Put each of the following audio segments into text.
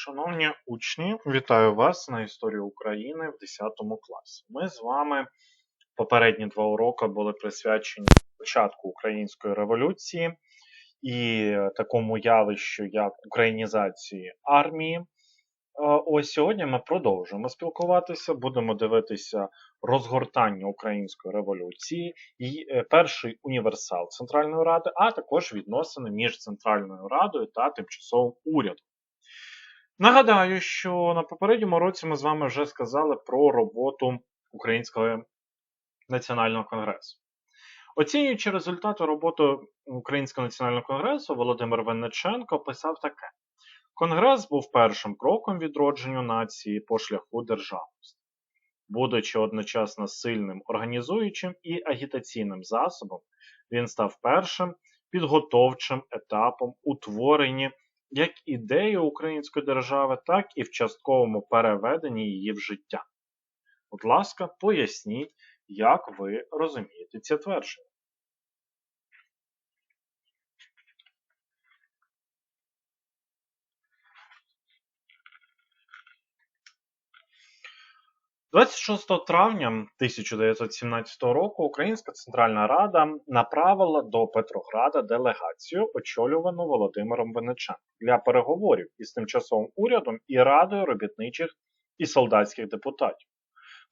Шановні учні, вітаю вас на історії України в 10 класі. Ми з вами попередні два уроки були присвячені початку української революції і такому явищу, як українізації армії. Е, ось сьогодні ми продовжуємо спілкуватися, будемо дивитися розгортання української революції, і е, перший універсал Центральної Ради, а також відносини між Центральною Радою та тимчасовим урядом. Нагадаю, що на попередньому році ми з вами вже сказали про роботу Українського національного конгресу. Оцінюючи результати роботи Українського національного конгресу, Володимир Винниченко писав таке: Конгрес був першим кроком відродженню нації по шляху державності, будучи одночасно сильним організуючим і агітаційним засобом, він став першим підготовчим етапом утворення як ідеї української держави, так і в частковому переведенні її в життя. Будь ласка, поясніть, як ви розумієте ці твердження. 26 травня 1917 року Українська Центральна Рада направила до Петрограда делегацію, очолювану Володимиром Вениченком, для переговорів із тимчасовим урядом і радою робітничих і солдатських депутатів.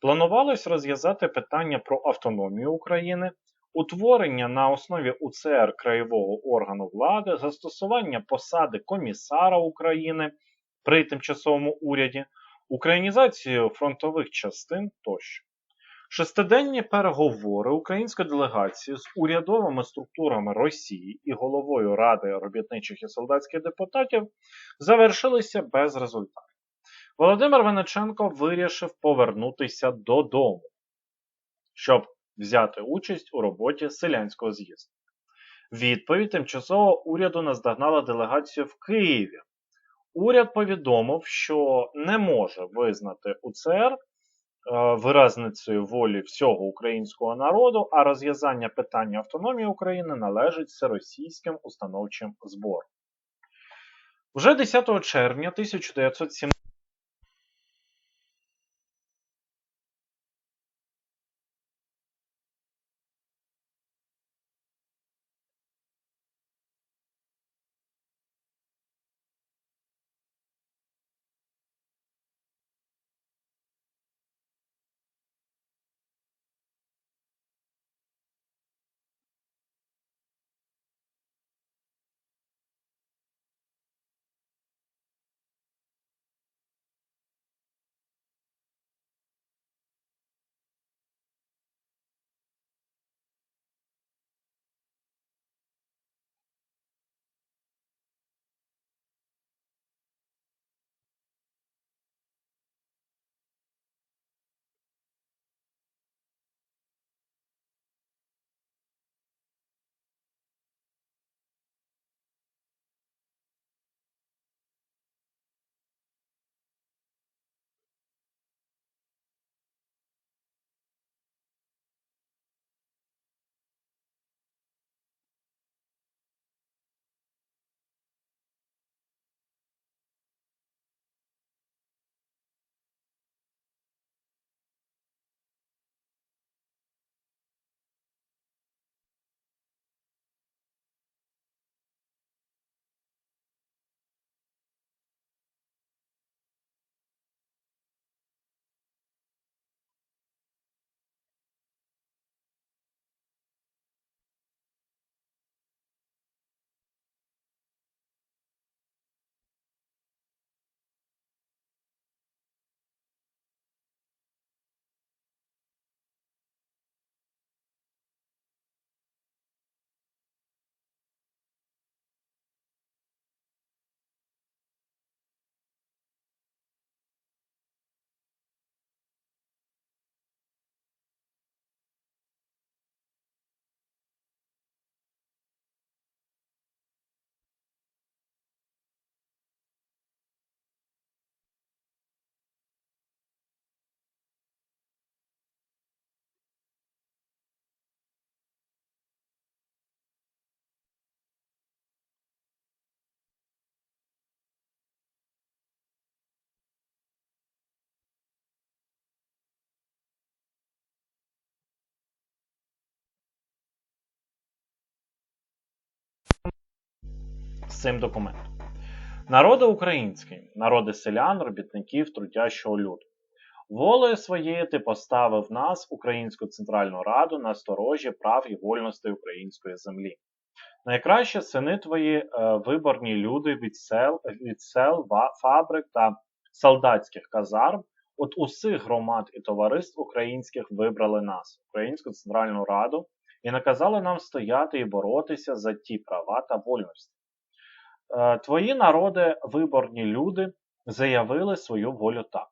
Планувалось розв'язати питання про автономію України, утворення на основі УЦР краєвого органу влади, застосування посади комісара України при тимчасовому уряді українізацію фронтових частин тощо. Шестиденні переговори української делегації з урядовими структурами Росії і головою Ради робітничих і солдатських депутатів завершилися без результатів. Володимир Вениченко вирішив повернутися додому, щоб взяти участь у роботі селянського з'їзду. Відповідь тимчасового уряду наздогнала делегацію в Києві, Уряд повідомив, що не може визнати УЦР е, виразницею волі всього українського народу, а розв'язання питання автономії України належить всеросійським установчим зборам. Вже 10 червня 1917 цим документом. Народи український, народи селян, робітників, трудящого люду. Волею своєю ти поставив нас, Українську Центральну Раду, на сторожі прав і вольностей української землі. Найкраще сини твої е, виборні люди від сел, від сел, фабрик та солдатських казарм, от усіх громад і товариств українських вибрали нас, Українську Центральну Раду, і наказали нам стояти і боротися за ті права та вольності. Е, Твої народи, виборні люди, заявили свою волю так.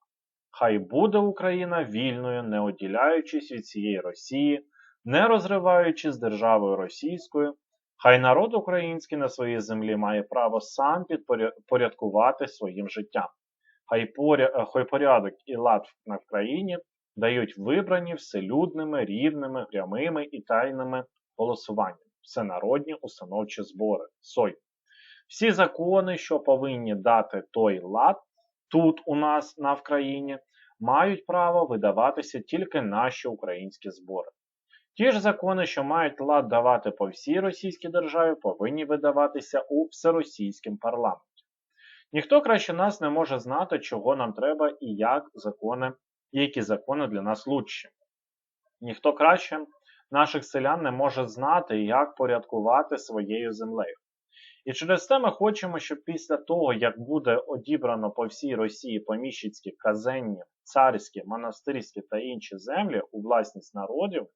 Хай буде Україна вільною, не оділяючись від цієї Росії, не розриваючись з державою російською. Хай народ український на своїй землі має право сам підпорядкувати своїм життям. Хай, поря... е, хай порядок і лад на країні дають вибрані вселюдними, рівними, прямими і тайними голосуваннями, всенародні установчі збори, СОЙ. Всі закони, що повинні дати той лад тут у нас на Вкраїні, мають право видаватися тільки наші українські збори. Ті ж закони, що мають лад давати по всій російській державі, повинні видаватися у всеросійському парламенті. Ніхто краще нас не може знати, чого нам треба і як закони, які закони для нас лучші. Ніхто краще наших селян не може знати, як порядкувати своєю землею. І через те ми хочемо, щоб після того, як буде одібрано по всій Росії поміщицькі, казенні, царські, монастирські та інші землі у власність народів,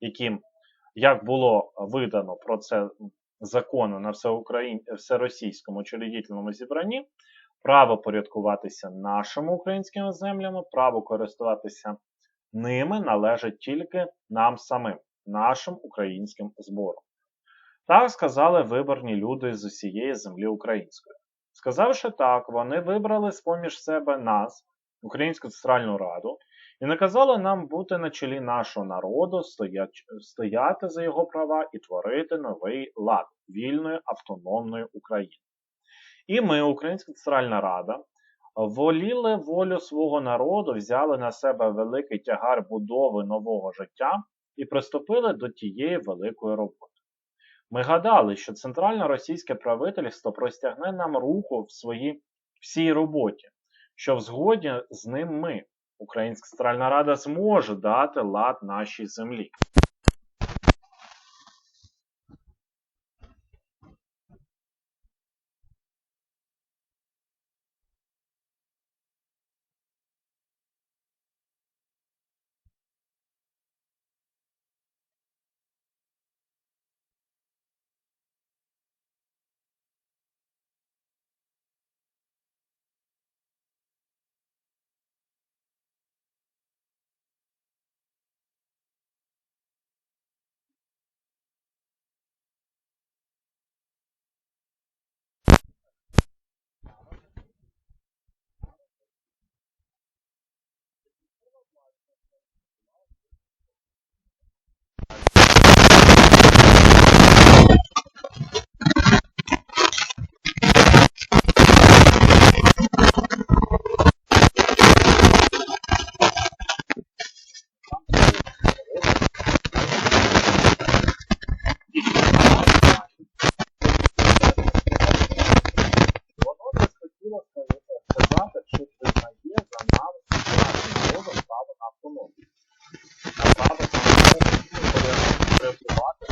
яким, як було видано про це закону на всеросійському учредительному зібранні, право порядкуватися нашими українськими землями, право користуватися ними належить тільки нам самим, нашим українським збором. Так сказали виборні люди з усієї землі української. Сказавши так, вони вибрали з-поміж себе нас, Українську Центральну Раду, і наказали нам бути на чолі нашого народу, стояти за його права і творити новий лад вільної автономної України. І ми, Українська Центральна Рада, воліли волю свого народу, взяли на себе великий тягар будови нового життя і приступили до тієї великої роботи. Ми гадали, що центральне російське правительство простягне нам руку в своїй всій роботі, що в згоді з ним ми, Українська Центральна Рада, зможе дати лад нашій землі. Воно не схотіло сказати, що визнає за нами нашим народом право на автономію. На право самостійно порятувати.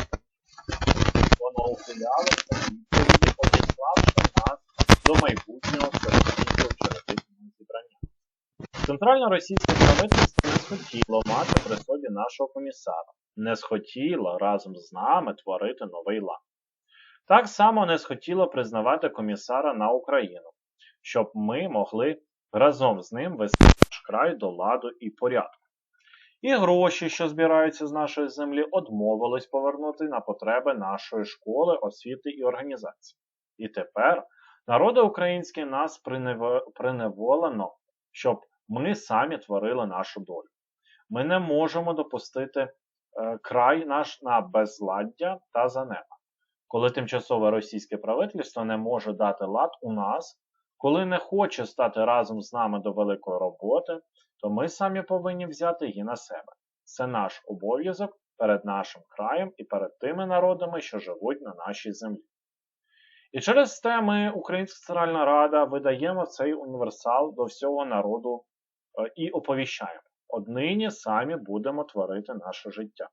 Воно ухилялося відповіді, одіславши нас до майбутнього всеросійського учредительного зібрання. Центральне російське правительство не схотіло мати при собі нашого комісара, не схотіло разом з нами творити новий лад. Так само не схотіло признавати комісара на Україну, щоб ми могли разом з ним вести наш край до ладу і порядку. І гроші, що збираються з нашої землі, одмовились повернути на потреби нашої школи, освіти і організації. І тепер народи українські нас приневолено, щоб ми самі творили нашу долю. Ми не можемо допустити е, край наш на безладдя та занепад. Коли тимчасове російське правительство не може дати лад у нас, коли не хоче стати разом з нами до великої роботи, то ми самі повинні взяти її на себе. Це наш обов'язок перед нашим краєм і перед тими народами, що живуть на нашій землі. І через те ми, Українська Центральна Рада, видаємо цей універсал до всього народу і оповіщаємо. Однині самі будемо творити наше життя.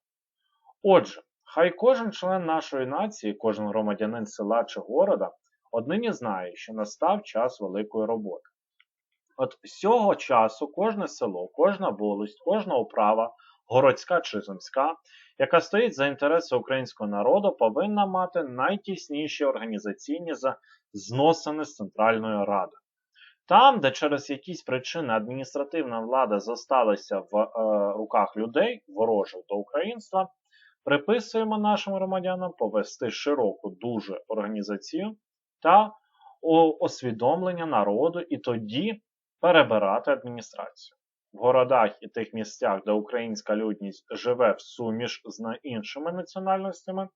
Отже, хай кожен член нашої нації, кожен громадянин села чи города, однині знає, що настав час великої роботи. От з цього часу кожне село, кожна волость, кожна управа, городська чи земська, яка стоїть за інтереси українського народу, повинна мати найтісніші організаційні зносини з Центральною Радою. Там, де через якісь причини адміністративна влада зосталася в е, руках людей, ворожих до українства, приписуємо нашим громадянам повести широку дуже організацію та освідомлення народу і тоді перебирати адміністрацію. В городах і тих місцях, де українська людність живе в суміш з іншими національностями,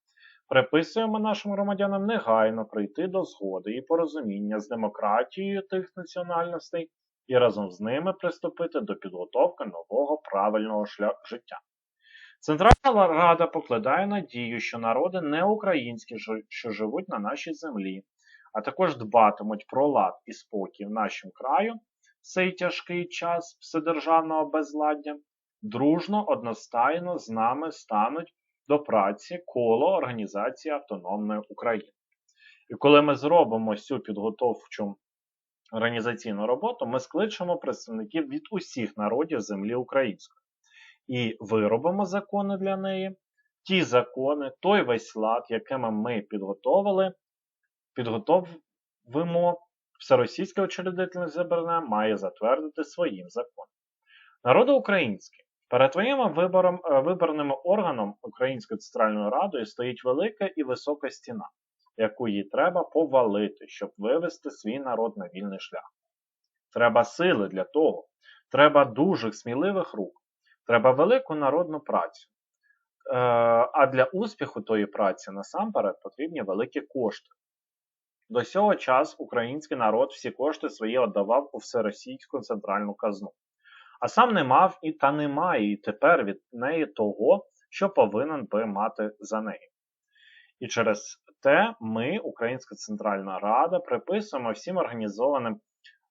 приписуємо нашим громадянам негайно прийти до згоди і порозуміння з демократією тих національностей і разом з ними приступити до підготовки нового правильного шляху життя. Центральна Рада покладає надію, що народи не українські, що живуть на нашій землі, а також дбатимуть про лад і спокій в нашому краю цей тяжкий час вседержавного безладдя, дружно, одностайно з нами стануть до праці коло Організації Автономної України. І коли ми зробимо цю підготовчу організаційну роботу, ми скличемо представників від усіх народів землі української і виробимо закони для неї. Ті закони, той весь лад, якими ми підготовили, підготовимо Всеросійське учредительне зібрання має затвердити своїм законом. Народу український. Перед твоїм вибором, е, виборним органом Української центральної радою стоїть велика і висока стіна, яку їй треба повалити, щоб вивести свій народ на вільний шлях. Треба сили для того, треба дуже сміливих рук, треба велику народну працю. Е, а для успіху тої праці насамперед потрібні великі кошти. До цього часу український народ всі кошти свої віддавав у всеросійську центральну казну, а сам не мав і та не має і тепер від неї того, що повинен би мати за неї. І через те ми, Українська Центральна Рада, приписуємо всім організованим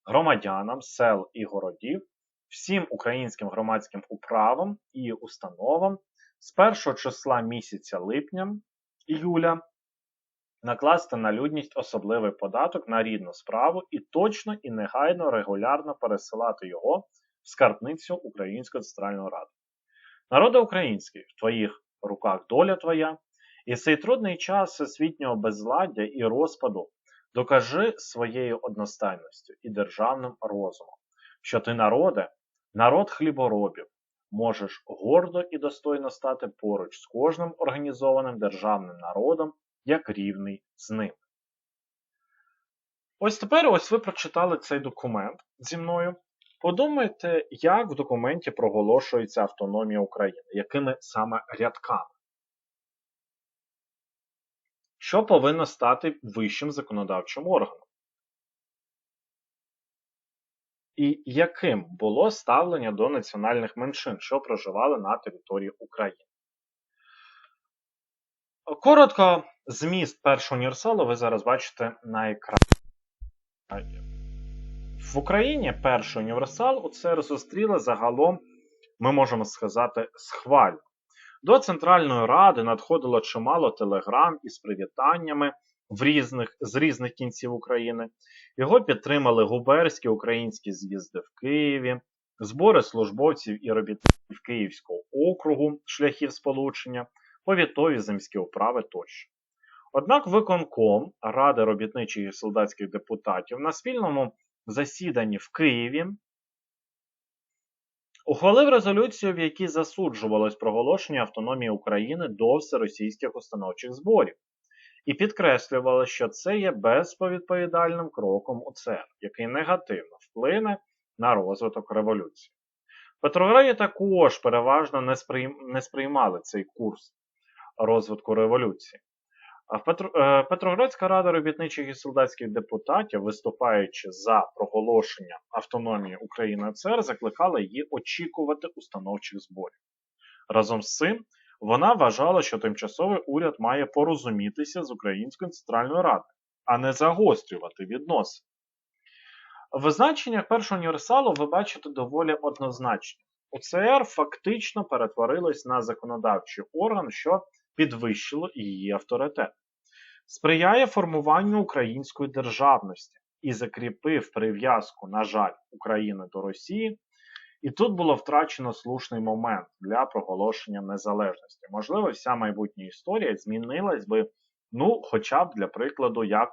громадянам сел і городів, всім українським громадським управам і установам з першого числа місяця липня іюля накласти на людність особливий податок на рідну справу і точно і негайно регулярно пересилати його в скарбницю Української центральної ради. Народи український, в твоїх руках доля твоя, і цей трудний час всесвітнього безладдя і розпаду докажи своєю одностайністю і державним розумом, що ти, народе, народ хліборобів, можеш гордо і достойно стати поруч з кожним організованим державним народом як рівний з ним. Ось тепер ось ви прочитали цей документ зі мною. Подумайте, як в документі проголошується автономія України, якими саме рядками. Що повинно стати вищим законодавчим органом? І яким було ставлення до національних меншин, що проживали на території України? Коротко, зміст першого універсалу ви зараз бачите на екрані. В Україні перший універсал оце зустріли загалом, ми можемо сказати, схвально. До Центральної Ради надходило чимало телеграм із привітаннями в різних, з різних кінців України. Його підтримали губерські українські з'їзди в Києві, збори службовців і робітників Київського округу шляхів сполучення повітові земські управи тощо. Однак виконком Ради робітничих і солдатських депутатів на спільному засіданні в Києві ухвалив резолюцію, в якій засуджувалось проголошення автономії України до всеросійських установчих зборів, і підкреслювало, що це є безповідповідальним кроком у ЦР, який негативно вплине на розвиток революції. Петрограді також переважно не сприймали цей курс розвитку революції. Петро... Е, Петроградська рада робітничих і солдатських депутатів, виступаючи за проголошення автономії України ЦР, закликала її очікувати установчих зборів. Разом з цим, вона вважала, що тимчасовий уряд має порозумітися з Українською центральною радою, а не загострювати відносини. В значеннях першого універсалу ви бачите доволі однозначно. УЦР фактично перетворилось на законодавчий орган, що підвищило її авторитет, сприяє формуванню української державності і закріпив прив'язку, на жаль, України до Росії. І тут було втрачено слушний момент для проголошення незалежності. Можливо, вся майбутня історія змінилась би, ну, хоча б для прикладу, як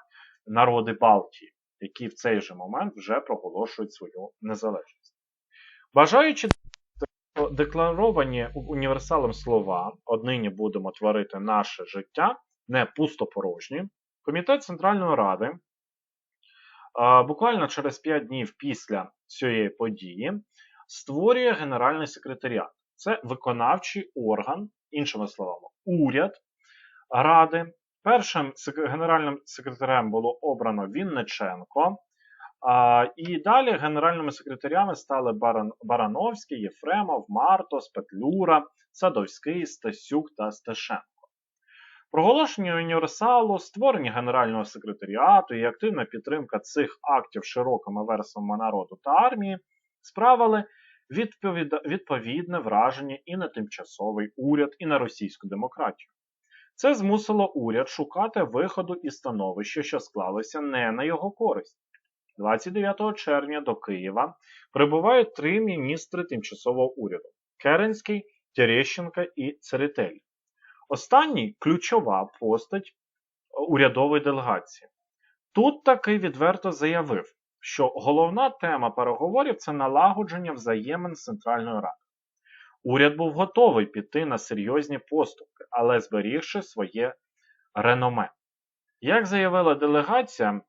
народи Балтії, які в цей же момент вже проголошують свою незалежність. Бажаючи декларовані універсалом слова, однині будемо творити наше життя, не пустопорожні, Комітет Центральної Ради буквально через 5 днів після цієї події створює Генеральний секретаріат. Це виконавчий орган, іншими словами, уряд Ради. Першим генеральним секретарем було обрано Вінниченко. А, І далі генеральними секретарями стали Баран, Барановський, Єфремов, Мартос, Петлюра, Садовський, Стасюк та Стешенко. Проголошення універсалу, створення Генерального секретаріату і активна підтримка цих актів широкими версами народу та армії справили відповід... відповідне враження і на тимчасовий уряд, і на російську демократію. Це змусило уряд шукати виходу із становища, що склалося не на його користь. 29 червня до Києва прибувають три міністри тимчасового уряду Керенський, Терещенко і Церетель. Останній ключова постать урядової делегації. Тут таки відверто заявив, що головна тема переговорів це налагодження взаємин з Центральною Радою. Уряд був готовий піти на серйозні поступки, але зберігши своє реноме. Як заявила делегація,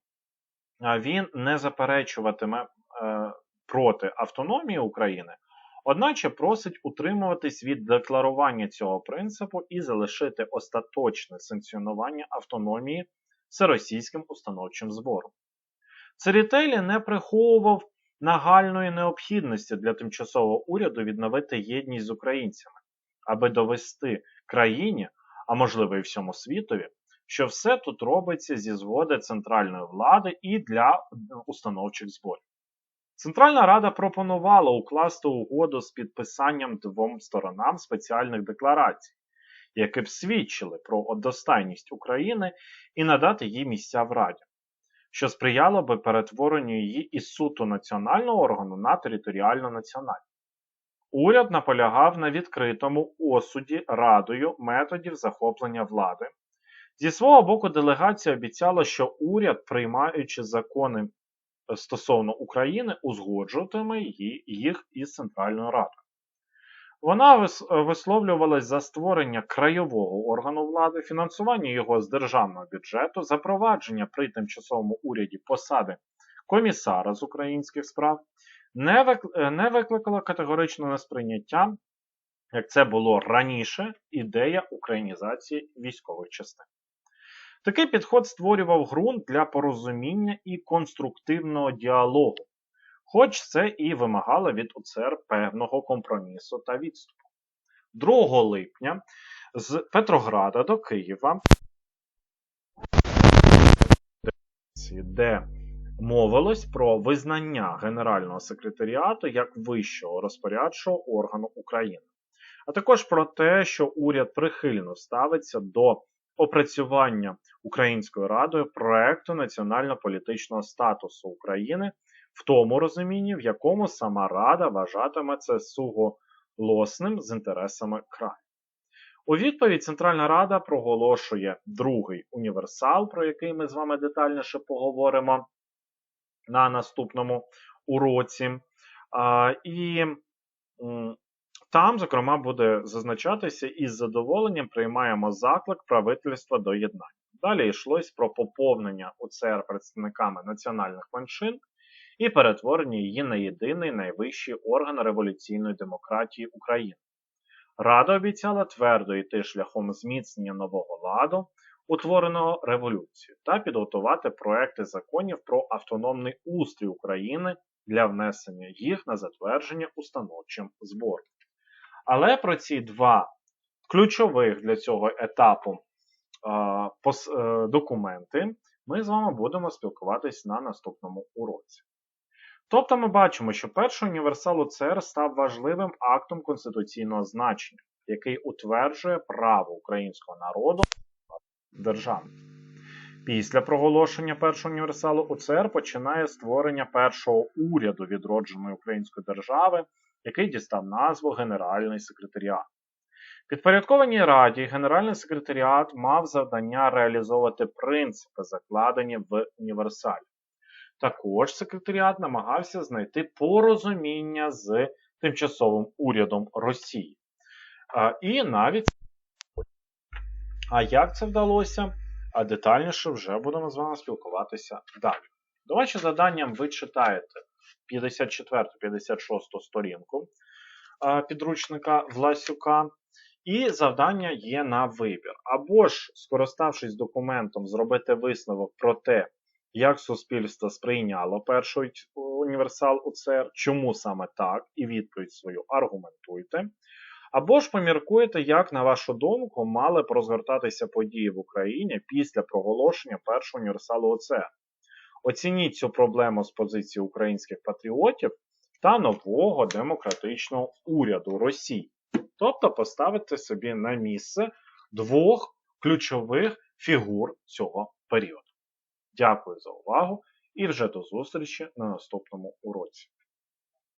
він не заперечуватиме е, проти автономії України, одначе просить утримуватись від декларування цього принципу і залишити остаточне санкціонування автономії всеросійським установчим збором. Церітелі не приховував нагальної необхідності для тимчасового уряду відновити єдність з українцями, аби довести країні, а можливо і всьому світові, що все тут робиться зі згоди центральної влади і для установчих зборів. Центральна Рада пропонувала укласти угоду з підписанням двом сторонам спеціальних декларацій, які б свідчили про одностайність України і надати їй місця в Раді, що сприяло би перетворенню її із суто національного органу на територіально національний. Уряд наполягав на відкритому осуді Радою методів захоплення влади. Зі свого боку, делегація обіцяла, що уряд, приймаючи закони е, стосовно України, узгоджуватиме їх із Центральною Радою. Вона висловлювалась за створення краєвого органу влади, фінансування його з державного бюджету, запровадження при тимчасовому уряді посади комісара з українських справ, не викликала категоричного несприйняття, як це було раніше, ідея українізації військових частин. Такий підход створював ґрунт для порозуміння і конструктивного діалогу, хоч це і вимагало від УЦР певного компромісу та відступу. 2 липня з Петрограда до Києва, де мовилось про визнання Генерального секретаріату як вищого розпорядчого органу України, а також про те, що уряд прихильно ставиться до опрацювання Українською радою проекту національно-політичного статусу України в тому розумінні, в якому сама Рада вважатиме це суголосним з інтересами краю. У відповідь Центральна Рада проголошує другий універсал, про який ми з вами детальніше поговоримо на наступному уроці. І там, зокрема, буде зазначатися із задоволенням приймаємо заклик правительства до єднання. Далі йшлось про поповнення УЦР представниками національних меншин і перетворення її на єдиний найвищий орган революційної демократії України. Рада обіцяла твердо йти шляхом зміцнення нового ладу, утвореного революцією, та підготувати проекти законів про автономний устрій України для внесення їх на затвердження установчим збором. Але про ці два ключових для цього етапу е, документи ми з вами будемо спілкуватись на наступному уроці. Тобто ми бачимо, що перший універсал УЦР став важливим актом конституційного значення, який утверджує право українського народу на державу. Після проголошення першого універсалу УЦР починає створення першого уряду відродженої української держави, який дістав назву Генеральний секретаріат. Підпорядкованій раді Генеральний секретаріат мав завдання реалізовувати принципи, закладені в універсалі. Також секретаріат намагався знайти порозуміння з тимчасовим урядом Росії. А, І навіть а як це вдалося? А детальніше вже будемо з вами спілкуватися далі. Ваші завданням ви читаєте 54-56 сторінку підручника Власюка. І завдання є на вибір. Або ж, скориставшись документом, зробити висновок про те, як суспільство сприйняло перший універсал УЦР, чому саме так, і відповідь свою аргументуйте. Або ж поміркуєте, як, на вашу думку, мали б розгортатися події в Україні після проголошення першого універсалу УЦР. Оцініть цю проблему з позиції українських патріотів та нового демократичного уряду Росії. Тобто поставити собі на місце двох ключових фігур цього періоду. Дякую за увагу і вже до зустрічі на наступному уроці.